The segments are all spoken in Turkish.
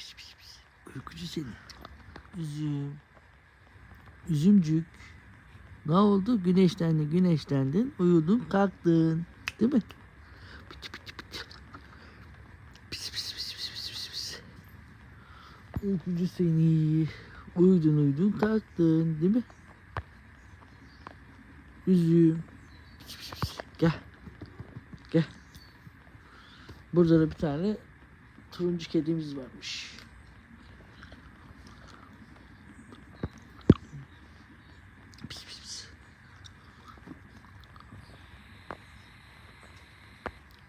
pis pis pis. Uykucu seni. Üzüm. Üzümcük. Ne oldu? Güneşlendin, güneşlendin. Uyudun, kalktın. Değil mi? Pıtı pıtı pıtı. Pis pis pis pis pis pis pis. Uykucu seni. Uyudun uyudun kalktın. Değil mi? Üzüm. Pis pis pis. Gel. Gel. Burada da bir tane turuncu kedimiz varmış. Pis pis pis.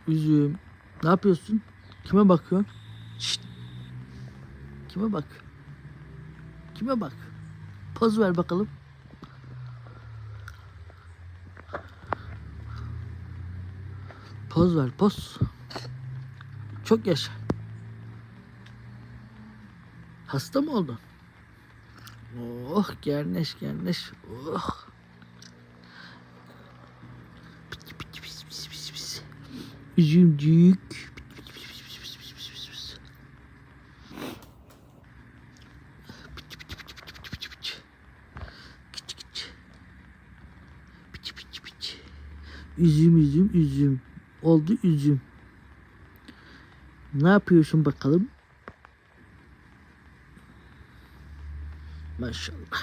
Üzüm. Ne yapıyorsun? Kime bakıyorsun? Şşt. Kime bak? Kime bak? Poz ver bakalım. Poz ver, poz. Çok yaşa. Hasta mı oldun? Oh gerneş gerneş. Oh. Üzümcük. Üzüm üzüm üzüm. Oldu üzüm. Ne yapıyorsun bakalım? Maşallah.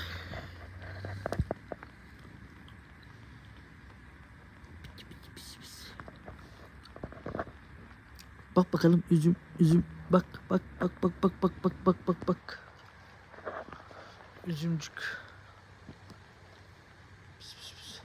Bak bakalım üzüm üzüm bak bak bak bak bak bak bak bak bak bak. Üzümcük. Pis pis pis.